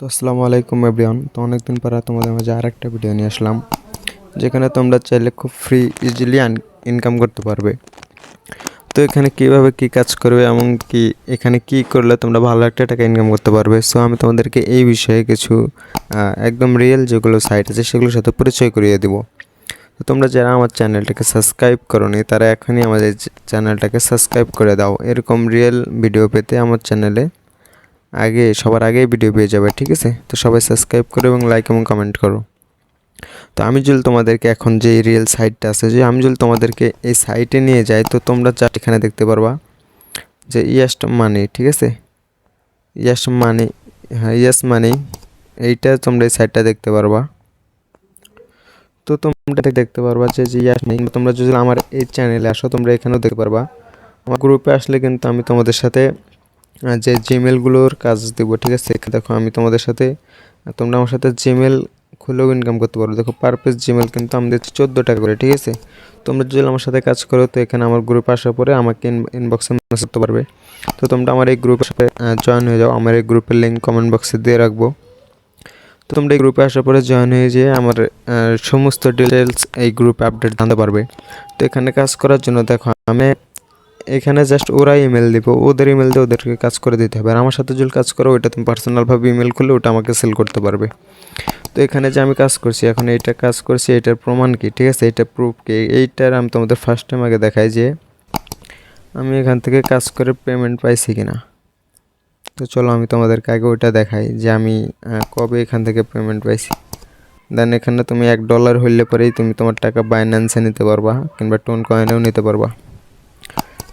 তো আসসালামু আলাইকুম এভরিওয়ান। তো অনেকদিন পরে তোমাদের মাঝে আর একটা ভিডিও নিয়ে আসলাম, যেখানে তোমরা চাইলে খুব ফ্রি ইজিলি ইনকাম করতে পারবে। তো এখানে কীভাবে কি কাজ করবে এমন কি এখানে কি করলে তোমরা ভালো একটা টাকা ইনকাম করতে পারবে? সো আমি তোমাদেরকে এই বিষয়ে কিছু একদম রিয়েল যেগুলো সাইট আছে, সেগুলোর সাথে পরিচয় করিয়ে দিব। তো তোমরা যারা আমার চ্যানেলটাকে সাবস্ক্রাইব করোনি, তারা এখনই আমাদের চ্যানেলটাকে সাবস্ক্রাইব করে দাও। এরকম রিয়েল ভিডিও পেতে আমার চ্যানেলে আগে, সবার আগেই ভিডিও পেয়ে যাবে, ঠিক আছে? তো সবাই সাবস্ক্রাইব করো এবং লাইক এবং কমেন্ট করো। তো আমি যদি তোমাদেরকে এখন যে রিয়েল সাইটটা আছে, যে আমি যদি তোমাদেরকে এই সাইটে নিয়ে যাই তো তোমরা যা এখানে দেখতে পারবা, যে ইয়াস্ট মানি ঠিক আছে? ইয়াস মানি হ্যাঁ ইয়াস মানি এইটা তোমরা এই সাইটটা দেখতে পারবা। তো তোমরা দেখতে পারবা যে যে ইয়াস মানি তোমরা যদি আমার এই চ্যানেলে আসো, তোমরা এখানেও দেখতে পারবা। আমার গ্রুপে আসলে কিন্তু আমি তোমাদের সাথে যে জিমেলগুলোর কাজ দেবো ঠিক আছে? দেখো, আমি তোমাদের সাথে তোমরা আমার সাথে জিমেল খুলেও ইনকাম করতে পারো। দেখো পার পিস জিমেল কিন্তু আমি দিচ্ছি চোদ্দ টাকা করে, ঠিক আছে? তোমরা যদি আমার সাথে কাজ করো, তো এখানে আমার গ্রুপে আসার পরে আমাকে ইনবক্সে মেসেজ করতে পারবে। তো তোমরা আমার এই গ্রুপের সাথে জয়েন হয়ে যাও। আমার এই গ্রুপের লিঙ্ক কমেন্ট বক্সে দিয়ে রাখব। তো তোমরা এই গ্রুপে আসার পরে জয়েন হয়ে যেয়ে আমার সমস্ত ডিটেলস এই গ্রুপে আপডেট জানতে পারবে। তো এখানে কাজ করার জন্য দেখো, আমি এখানে জাস্ট ওরা ইমেল দিব। ওদের ইমেল দিয়ে ওদেরকে কাজ করে দিতে হবে। আর আমার সাথে যদি কাজ করো, ওইটা তুমি পার্সোনালভাবে ইমেল করলে ওটা আমাকে সেল করতে পারবে। তো এখানে যে আমি কাজ করছি, এখন এইটা কাজ করছি এটার প্রমাণ কি? ঠিক আছে? এটা প্রুফ কি? এইটার আমি তোমাদের ফার্স্ট টাইম আগে দেখাই যে আমি এখান থেকে কাজ করে পেমেন্ট পাইছি কিনা। তো চলো আমি তোমাদেরকে আগে ওইটা দেখাই যে আমি কবে এখান থেকে পেমেন্ট পাইছি। দেন এখানে তুমি এক ডলার হইলে পরেই তুমি তোমার টাকা বাইন্যান্সে নিতে পারবা, কিংবা টোন কয়েনেও নিতে পারবা।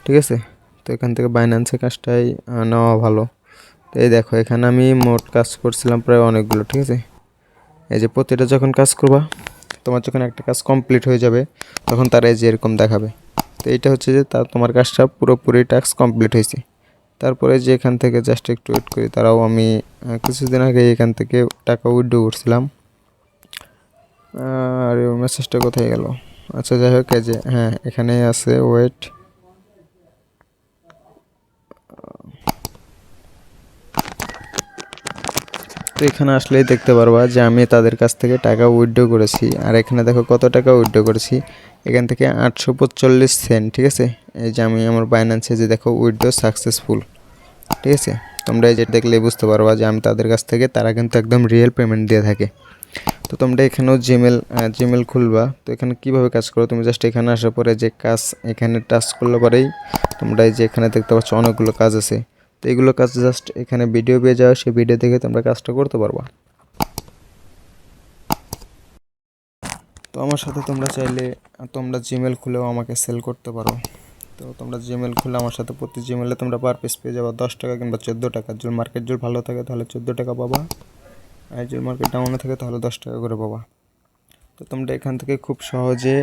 ঠিক আছে? তো এখান থেকে বাইন্যান্সে কাজটাই নেওয়া ভালো। তো এই দেখো, এখানে আমি মোট কাজ করছিলাম প্রায় অনেকগুলো, ঠিক আছে? এই যে প্রতিটা যখন কাজ করবা, তোমার যখন একটা কাজ কমপ্লিট হয়ে যাবে, তখন তারা এই যে এরকম দেখাবে। তো এইটা হচ্ছে যে তা, তোমার কাজটা পুরোপুরি টাস্ক কমপ্লিট হয়েছে। তারপরে যে এখান থেকে জাস্ট একটু ওয়েট করি, তারাও আমি কিছুদিন আগে এখান থেকে টাকা উইথড্র করছিলাম। আর মেসেজটা কোথায় গেল? আচ্ছা যাই হোক যে হ্যাঁ এখানেই আছে ওয়েট তো এখানে আসলেই দেখতে পারবা যে আমি তাদের কাছ থেকে টাকা উইথড্র করেছি। আর এখানে দেখো কত টাকা উইথড্র করেছি। এখান থেকে আটশো পঁচল্লিশ সেন্ট ঠিক আছে? এই যে আমি আমার বাইন্যান্সে যে দেখো উইথড্র সাকসেসফুল ঠিক আছে? তোমরা এই যে দেখলেই বুঝতে পারবা যে আমি তাদের কাছ থেকে তারা কিন্তু একদম রিয়েল পেমেন্ট দিয়ে থাকে। তো তোমরা এখানেও জিমেল জিমেল খুলবা। তো এখানে কীভাবে কাজ করো? তুমি জাস্ট এখানে আসার পরে যে কাজ এখানে টাচ করলে পরেই তোমরা এই যে এখানে দেখতে পাচ্ছ অনেকগুলো কাজ আছে। তো এগুলো কাজ জাস্ট এখানে ভিডিও পেয়ে যাও, সেই ভিডিও দেখে তোমরা কাজটা করতে পারবা। তো আমার সাথে তোমরা চাইলে, তোমরা জিমেল খুলেও আমাকে সেল করতে পারো। তো তোমরা জিমেল খুলে আমার সাথে প্রতি জিমেলে তোমরা পার পিস পেয়ে যাবা দশ টাকা কিংবা চোদ্দ টাকা। যদি মার্কেট যদি ভালো থাকে তাহলে চোদ্দ টাকা পাবা। আর যদি মার্কেট ডাউনে থাকে তাহলে দশ টাকা করে পাবা। তো তোমরা এখান থেকে খুব সহজে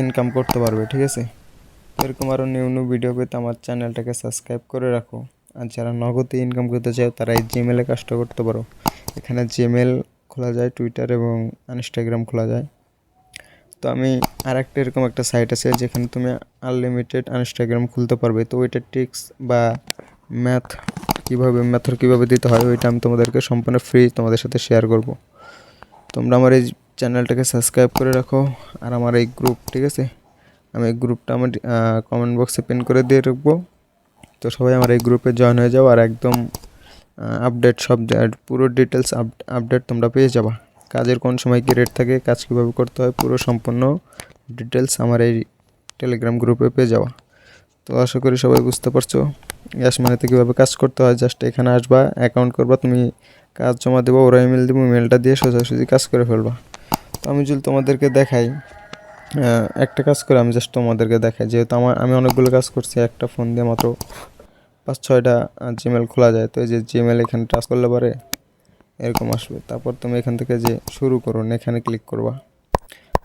ইনকাম করতে পারবে, ঠিক আছে? এরকম আরও নিউ নিউ ভিডিও পেতে আমার চ্যানেলটাকে সাবস্ক্রাইব করে রাখো। আর যারা নগদে ইনকাম করতে চাও, তারা এই জিমেলে কাজটা করতে পারো। এখানে জিমেল খোলা যায় টুইটার এবং ইনস্টাগ্রাম খোলা যায়। তো আমি আর একটা এরকম একটা সাইট আছে, যেখানে তুমি আনলিমিটেড ইনস্টাগ্রাম খুলতে পারবে। তো ওইটার ট্রিক্স বা ম্যাথ কীভাবে ম্যাথর কীভাবে দিতে হয়, ওইটা আমি তোমাদেরকে সম্পূর্ণ ফ্রি তোমাদের সাথে শেয়ার করব। তোমরা আমার এই চ্যানেলটাকে সাবস্ক্রাইব করে রাখো আর আমার এই গ্রুপ ঠিক আছে? আমি এই গ্রুপটা আমার কমেন্ট বক্সে পিন করে দিয়ে রাখব। তো সবাই আমার এই গ্রুপে জয়েন হয়ে যাও আর একদম আপডেট সব পুরো ডিটেলস আপডেট তোমরা পেয়ে যাবা। কাজের কোন সময় কী রেট থাকে, কাজ কীভাবে করতে হয়, পুরো সম্পূর্ণ ডিটেলস আমার এই টেলিগ্রাম গ্রুপে পেয়ে যাওয়া তো আশা করি সবাই বুঝতে পারছ গ্যাস মানেতে কীভাবে কাজ করতে হয় জাস্ট এখানে আসবা অ্যাকাউন্ট করবা, তুমি কাজ জমা দেবো, ওরা ইমেল দেবো ইমেলটা দিয়ে সোজাসুজি কাজ করে ফেলবা। তো আমি যদি তোমাদেরকে দেখাই একটা কাজ করে আমি জাস্ট তোমাদেরকে দেখাই, যেহেতু আমার, আমি অনেকগুলো কাজ করছি, একটা ফোন দিয়ে মাত্র পাঁচ ছয়টা জিমেল খোলা যায়। তো এই যে জিমেল এখানে টাচ করলে পরে এরকম আসবে। তারপর তুমি এখান থেকে যে শুরু করুন এখানে ক্লিক করবা।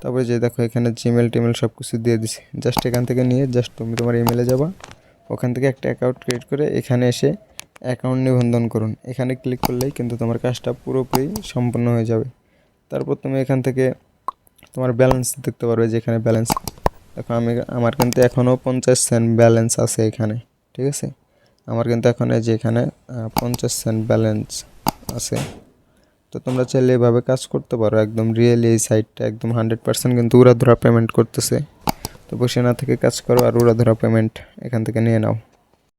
তারপরে যে দেখো এখানে জিমেল টিমেল সব কিছু দিয়ে দিছি। জাস্ট এখান থেকে নিয়ে জাস্ট তুমি তোমার ইমেলে যাবা। ওখান থেকে একটা অ্যাকাউন্ট ক্রিয়েট করে এখানে এসে অ্যাকাউন্ট নিবন্ধন করুন। এখানে ক্লিক করলেই কিন্তু তোমার কাজটা পুরোপুরি সম্পূর্ণ হয়ে যাবে। তারপর তুমি এখান থেকে তোমার ব্যালেন্স দেখতে পারবে যেখানে ব্যালেন্স দেখো আমি, আমার কিন্তু এখনও পঞ্চাশ সেন্ট ব্যালেন্স আছে এখানে, ঠিক আছে? আমার কিন্তু এখন এই যে এখানে পঞ্চাশ সেন্ট ব্যালেন্স আছে। তো তোমরা চাইলে এভাবে কাজ করতে পারো। একদম রিয়েলি এই সাইটটা একদম হান্ড্রেড পার্সেন্ট কিন্তু উড়াধরা পেমেন্ট করতেছে। তো বসে না থেকে কাজ করো আর উড়াধরা পেমেন্ট এখান থেকে নিয়ে নাও।